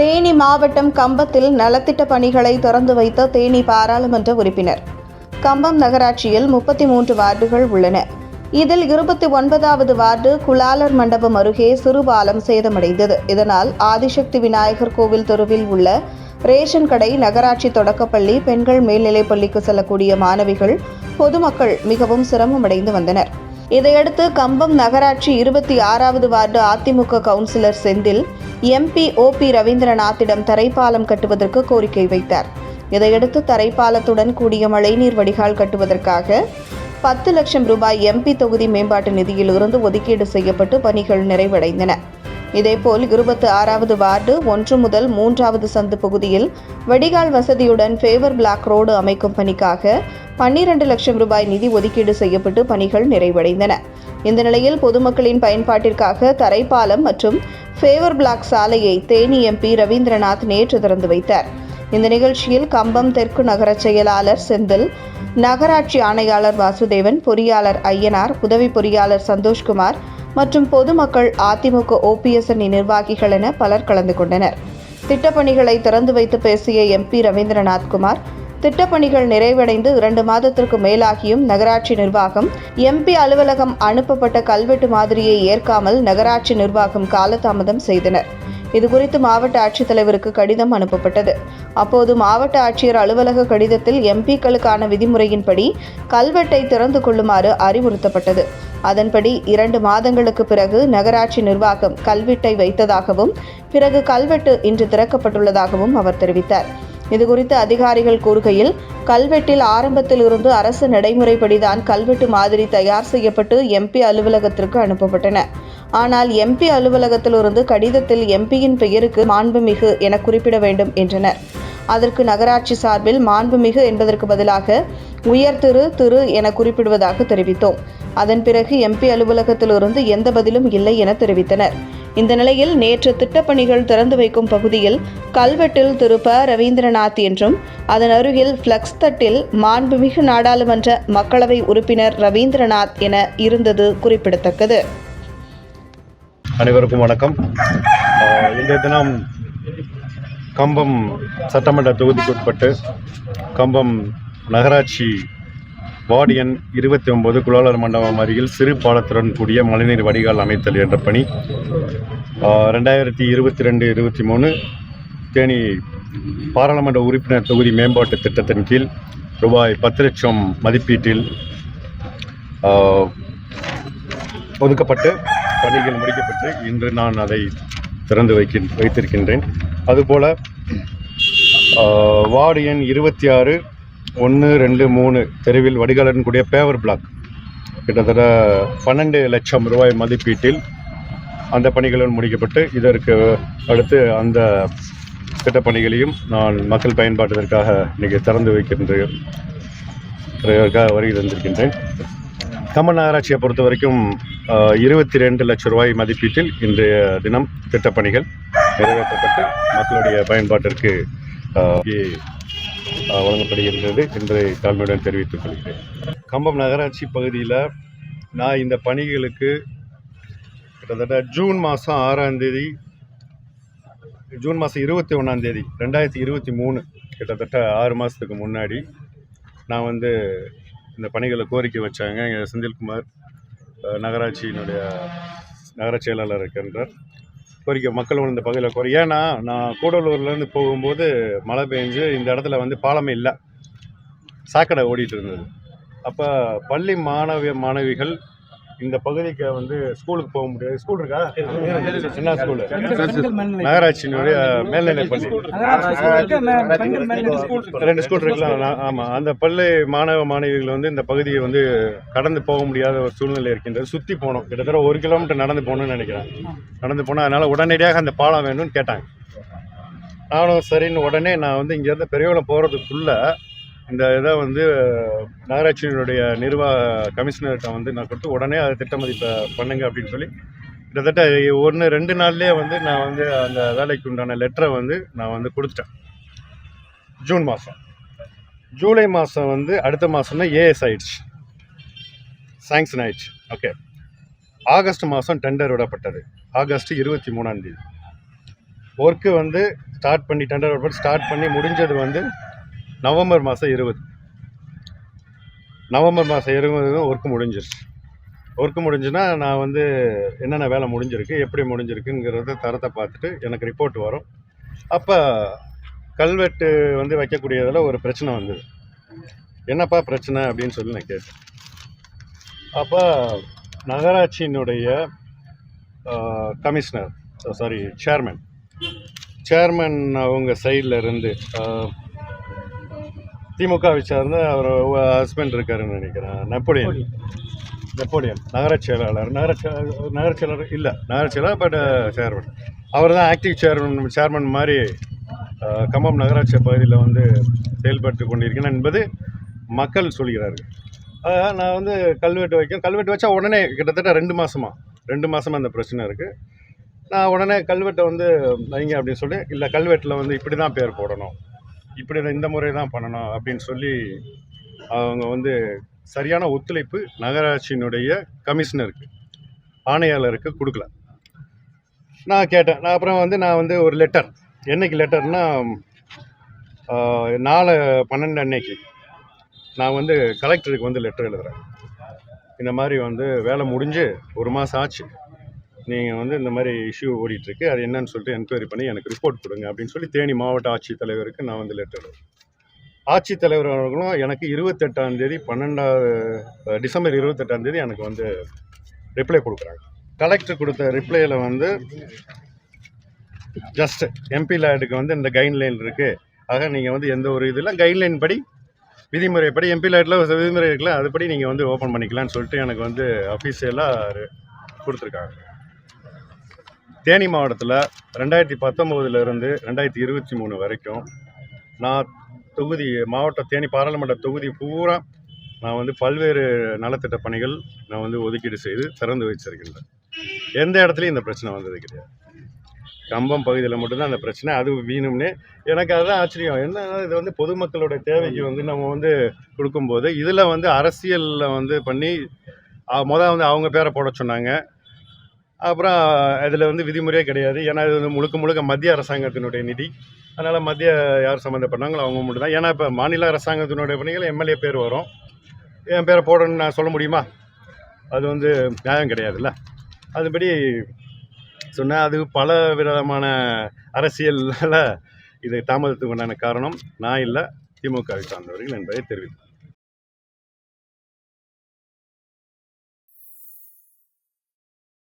தேனி மாவட்டம் கம்பத்தில் நலத்திட்ட பணிகளை திறந்து வைத்த தேனி பாராளுமன்ற உறுப்பினர். கம்பம் நகராட்சியில் முப்பத்தி மூன்று வார்டுகள் உள்ளன. இதில் இருபத்தி ஒன்பதாவது வார்டு குலாலர் மண்டபம் அருகே சிறுபாலம் சேதமடைந்தது. இதனால் ஆதிசக்தி விநாயகர் கோவில் தெருவில் உள்ள ரேஷன் கடை நகராட்சி தொடக்கப்பள்ளி பெண்கள் மேல்நிலைப் பள்ளிக்கு செல்லக்கூடிய மாணவிகள் பொதுமக்கள் மிகவும் சிரமமடைந்து வந்தனர். இதையடுத்து கம்பம் நகராட்சி இருபத்தி ஆறாவது ward AIADMK councillor Senthil MP OP ரவீந்திரநாத்திடம் தரைப்பாலம் கட்டுவதற்கு கோரிக்கை வைத்தார். இதையடுத்து தரைப்பாலத்துடன் கூடிய மழைநீர் வடிகால் கட்டுவதற்காக பத்து லட்சம் ரூபாய் எம்பி தொகுதி மேம்பாட்டு நிதியிலிருந்து ஒதுக்கீடு செய்யப்பட்டு பணிகள் நிறைவடைந்தன. இதேபோல் இருபத்தி ஆறாவது வார்டு ஒன்று முதல் மூன்றாவது சந்து பகுதியில் வடிகால் வசதியுடன் ஃபேவர் பிளாக் ரோடு அமைக்கும் பணிக்காக பன்னிரண்டு லட்சம் ரூபாய் நிதி ஒதுக்கீடு செய்யப்பட்டு பணிகள் நிறைவடைந்தன. இந்த நிலையில் பொதுமக்களின் பயன்பாட்டிற்காக தரைப்பாலம் மற்றும் ஃபேவர் பிளாக் சாலையை தேனி எம்பி ரவீந்திரநாத் நேற்று திறந்து வைத்தார். இந்த நிகழ்ச்சியில் கம்பம் தெற்கு நகர செயலாளர் செந்தில் நகராட்சி ஆணையாளர் வாசுதேவன் பொறியாளர் ஐயனார் உதவி பொறியாளர் சந்தோஷ்குமார் மற்றும் பொதுமக்கள் அதிமுக ஓபிஎஸ் அணி நிர்வாகிகள் என பலர் கலந்து கொண்டனர். திட்டப்பணிகளை திறந்து வைத்து பேசிய எம்பி ரவீந்திரநாத் குமார் திட்டப்பணிகள் நிறைவடைந்து இரண்டு மாதத்திற்கு மேலாகியும் நகராட்சி நிர்வாகம் எம்பி அலுவலகம் அனுப்பப்பட்ட கல்வெட்டு மாதிரியை ஏற்காமல் நகராட்சி நிர்வாகம் காலதாமதம் செய்தனர். இது குறித்து மாவட்ட ஆட்சித்தலைவருக்கு கடிதம் அனுப்பப்பட்டது. அப்போது மாவட்ட ஆட்சியர் அலுவலக கடிதத்தில் எம்பிக்களுக்கான விதிமுறையின்படி கல்வெட்டை திறந்து கொள்ளுமாறு அறிவுறுத்தப்பட்டது. அதன்படி இரண்டு மாதங்களுக்கு பிறகு நகராட்சி நிர்வாகம் கல்வெட்டை வைத்ததாகவும் பிறகு கல்வெட்டு இன்று திறக்கப்பட்டுள்ளதாகவும் அவர் தெரிவித்தார். இதுகுறித்து அதிகாரிகள் கூறுகையில் கல்வெட்டில் ஆரம்பத்தில் இருந்து அரசு நடைமுறைப்படிதான் கல்வெட்டு மாதிரி தயார் செய்யப்பட்டு எம்பி அலுவலகத்திற்கு அனுப்பப்பட்டன. ஆனால் எம்பி அலுவலகத்திலிருந்து கடிதத்தில் எம்பியின் பெயருக்கு மாண்புமிகு என குறிப்பிட வேண்டும் என்றனர். அதற்கு நகராட்சி சார்பில் மாண்புமிகு என்பதற்கு பதிலாக உயர் திரு திரு என குறிப்பிடுவதாக தெரிவித்தோம். அதன் பிறகு எம்பி அலுவலகத்திலிருந்து எந்த பதிலும் இல்லை என தெரிவித்தனர். இந்த நிலையில் நேற்று திட்டப்பணிகள் திறந்து வைக்கும் பகுதியில் கல்வெட்டில் திரு. ப. ரவீந்திரநாத் என்றும் அதன் அருகில் ஃப்ளக்ஸ் தட்டில் மாண்புமிகு நாடாளுமன்ற மக்களவை உறுப்பினர் ரவீந்திரநாத் என இருந்தது குறிப்பிடத்தக்கது. அனைவருக்கும் வணக்கம். இன்றைய தினம் கம்பம் சட்டமன்ற தொகுதிக்குட்பட்டு கம்பம் நகராட்சி வார்டு எண் இருபத்தி ஒன்பது குலாலர் மண்டபம் அருகில் சிறு பாலத்துடன் கூடிய மழைநீர் வடிகால் அமைத்தல் என்ற பணி. ரெண்டாயிரத்தி இருபத்தி ரெண்டு இருபத்தி மூணு தேனி பாராளுமன்ற உறுப்பினர் தொகுதி மேம்பாட்டு திட்டத்தின் கீழ் ரூபாய் பத்து லட்சம் மதிப்பீட்டில் ஒதுக்கப்பட்டு பணிகள் முடிக்கப்பட்டு இன்று நான் அதை திறந்து வைக்கின் வைத்திருக்கின்றேன். அதுபோல் வார்டு எண் இருபத்தி ஆறு ஒன்று ரெண்டு மூணு தெருவில் வடிகாலன் கூடிய பேவர் பிளாக் கிட்டத்தட்ட பன்னெண்டு லட்சம் ரூபாய் மதிப்பீட்டில் அந்த பணிகளும் முடிக்கப்பட்டு இதற்கு அடுத்து அந்த திட்டப்பணிகளையும் நான் மக்கள் பயன்பாட்டிற்காக இன்றைக்கி திறந்து வைக்கின்றேன் வருகை தந்திருக்கின்றேன் கம்மன் நகராட்சியை பொறுத்த வரைக்கும் இருபத்தி ரெண்டு லட்சம் ரூபாய் மதிப்பீட்டில் இன்றைய தினம் திட்டப்பணிகள் நிறைவேற்றப்பட்டு மக்களுடைய பயன்பாட்டிற்கு வழங்கப்படுகின்றது என்று தாழ்மையுடன் தெரிவித்துக் கொள்கிறேன். கம்பம் நகராட்சி பகுதியில் நான் இந்த பணிகளுக்கு கிட்டத்தட்ட ஜூன் மாதம் ஆறாம் தேதி ஜூன் மாதம் இருபத்தி ஒன்றாம் தேதி ரெண்டாயிரத்தி இருபத்தி மூணு கிட்டத்தட்ட ஆறு மாதத்துக்கு முன்னாடி நான் வந்து இந்த பணிகளை கோரிக்கை வச்சாங்க. எங்கள் செந்தில்குமார் நகராட்சியினுடைய நகராட்சி செயலாளர் இருக்கின்றார். கோரிக்கை மக்கள் இந்த பகுதியில் கோரி ஏன்னா நான் கூடலூர்லேருந்து போகும்போது மழை பெஞ்சு இந்த இடத்துல வந்து பாலமே இல்லை. சாக்கடை ஓடிட்டு இருந்தது. அப்போ பள்ளி மாணவிய மாணவிகள் இந்த பகுதிக்கு வந்து ஸ்கூலுக்கு போக முடியாது. ஸ்கூல் இருக்கா? என்ன ஸ்கூலு. நகராட்சியினுடைய மேல்நிலை பள்ளி. ரெண்டு ஸ்கூல் இருக்கலாம் ஆமாம் அந்த பள்ளி மாணவ மாணவிகள் வந்து இந்த பகுதியை வந்து கடந்து போக முடியாத ஒரு சூழ்நிலை இருக்கின்றது. சுற்றி போகணும் கிட்டத்தட்ட ஒரு கிலோமீட்டர் நடந்து போகணும்னு நினைக்கிறேன். நடந்து போனால் அதனால் உடனடியாக அந்த பாலம் வேணும்னு கேட்டாங்க. நானும் சரின்னு உடனே நான் வந்து இங்கேருந்து பெரியவளம் போகிறதுக்குள்ளே இந்த இதை வந்து நகராட்சியினுடைய நிர்வாக கமிஷனர்கிட்ட வந்து நான் கொடுத்து உடனே அதை திட்டமதிப்பை பண்ணுங்க அப்படின்னு சொல்லி கிட்டத்தட்ட ஒன்று ரெண்டு நாள்லேயே வந்து நான் வந்து அந்த வேலைக்கு உண்டான லெட்டரை வந்து நான் வந்து கொடுத்துட்டேன். ஜூன் மாதம் ஜூலை மாதம் வந்து அடுத்த மாதம் தான் ஏஎஸ் ஆயிடுச்சு. சாங்ஷன் ஆயிடுச்சு. ஓகே ஆகஸ்ட் மாதம் டெண்டர் விடப்பட்டது. ஆகஸ்ட் இருபத்தி மூணாந்தேதி ஒர்க்கு வந்து ஸ்டார்ட் பண்ணி டெண்டர் விடப்பட்டு ஸ்டார்ட் பண்ணி முடிஞ்சது வந்து நவம்பர் மாதம் இருபது. நவம்பர் மாதம் இருபது ஒர்க்கு முடிஞ்சிருச்சு. ஒர்க்கு முடிஞ்சுன்னா நான் வந்து என்னென்ன வேலை முடிஞ்சிருக்கு எப்படி முடிஞ்சிருக்குங்கிறத தரத்தை பார்த்துட்டு எனக்கு ரிப்போர்ட் வரும். அப்போ கல்வெட்டு வந்து வைக்கக்கூடியதில் ஒரு பிரச்சனை வந்தது. என்னப்பா பிரச்சனை அப்படின்னு சொல்லி நான் கேட்டேன். அப்போ நகராட்சியினுடைய கமிஷனர் சாரி சேர்மன் சேர்மன் அவங்க சைடில் இருந்து திமுகவை சார்ந்த அவர் ஹஸ்பண்ட் இருக்காருன்னு நினைக்கிறேன். நெப்போலியன். நெப்போலியன். நகரச் செயலாளர் நகரச் நகரச் செயலாளர் இல்லை. நகரச் செயலாளர் பட் சேர்மன் அவர் தான் ஆக்டிவ் சேர்மன் சேர்மன் மாதிரி கம்பம் நகராட்சி பகுதியில் வந்து செயல்பட்டு கொண்டிருக்கிறேன் என்பது மக்கள் சொல்கிறார்கள். நான் வந்து கல்வெட்டு வைக்க கல்வெட்டு வச்சா உடனே கிட்டத்தட்ட ரெண்டு மாதமா ரெண்டு மாதமா அந்த பிரச்சனை இருக்குது நான் உடனே கல்வெட்டை வந்து வைங்க அப்படின்னு சொல்லி இல்லை கல்வெட்டில் வந்து இப்படி தான் பேர் போடணும். இப்படி இந்த முறை தான் பண்ணணும் அப்படின்னு சொல்லி அவங்க வந்து சரியான ஒத்துழைப்பு நகராட்சியினுடைய கமிஷனருக்கு ஆணையாளருக்கு கொடுக்கல. நான் கேட்டேன். நான் அப்புறம் வந்து நான் வந்து ஒரு லெட்டர் என்னைக்கு லெட்டர்னா நாலு பன்னெண்டு அன்னைக்கு நான் வந்து கலெக்டருக்கு வந்து லெட்டர் எழுதுகிறேன் இந்த மாதிரி வந்து வேலை முடிஞ்சு ஒரு மாதம் ஆச்சு. நீங்கள் வந்து இந்த மாதிரி இஷ்யூ ஓடிட்டுருக்கு. அது என்னன்னு சொல்லிட்டு என்கொயரி பண்ணி எனக்கு ரிப்போர்ட் கொடுங்க அப்படின்னு சொல்லி தேனி மாவட்ட ஆட்சித்தலைவருக்கு நான் வந்து லெட்டர் ஆட்சித்தலைவர் அவர்களும் எனக்கு இருபத்தெட்டாம் தேதி பன்னெண்டாவது டிசம்பர் இருபத்தெட்டாம் தேதி எனக்கு வந்து ரிப்ளை கொடுக்குறாங்க. கலெக்டர் கொடுத்த ரிப்ளையில் வந்து ஜஸ்ட் எம்பி லேடுக்கு வந்து இந்த கைட்லைன் இருக்குது ஆக நீங்கள் வந்து எந்த ஒரு இதில் கைட்லைன் படி விதிமுறைப்படி எம்பி லேட்டில் விதிமுறை இருக்குல்ல அதுபடி நீங்கள் வந்து ஓப்பன் பண்ணிக்கலாம்னு சொல்லிட்டு எனக்கு வந்து அஃபீஷியலாக கொடுத்துருக்காங்க. தேனி மாவட்டத்தில் ரெண்டாயிரத்தி பத்தொம்போதுலேருந்து ரெண்டாயிரத்தி இருபத்தி மூணு வரைக்கும் நான் தொகுதி மாவட்ட தேனி பாராளுமன்ற தொகுதி பூரா நான் வந்து பல்வேறு நலத்திட்ட பணிகள் நான் வந்து ஒதுக்கீடு செய்து திறந்து வச்சிருக்கின்றேன். எந்த இடத்துலையும் இந்த பிரச்சனை வந்தது கிடையாது. கம்பம் பகுதியில் மட்டும்தான் அந்த பிரச்சனை அது வீணும்னே எனக்கு அதுதான் ஆச்சரியம். என்ன இது வந்து பொதுமக்களோட தேவைக்கு வந்து நம்ம வந்து கொடுக்கும்போது இதில் வந்து அரசியலில் வந்து பண்ணி மொதல் வந்து அவங்க பேரை போட சொன்னாங்க. அப்புறம் இதில் வந்து விதிமுறையே கிடையாது. ஏன்னா இது வந்து முழுக்க முழுக்க மத்திய அரசாங்கத்தினுடைய நிதி. அதனால் மத்திய யார் சம்மந்தப்பட்டாங்களோ அவங்க மட்டும் தான் ஏன்னா இப்போ மாநில அரசாங்கத்தினுடைய பணிகள் எம்எல்ஏ பேர் வரும். என் பேரை போடணும்னு நான் சொல்ல முடியுமா? அது வந்து நியாயம் கிடையாதுல்ல. அதுபடி சொன்னேன். அது பல விதமான அரசியலில் இது தாமதத்துக்கு உண்டான காரணம் நான் இல்லை. திமுகவை சார்ந்தவர்கள் என்பதை தெரிவித்தேன்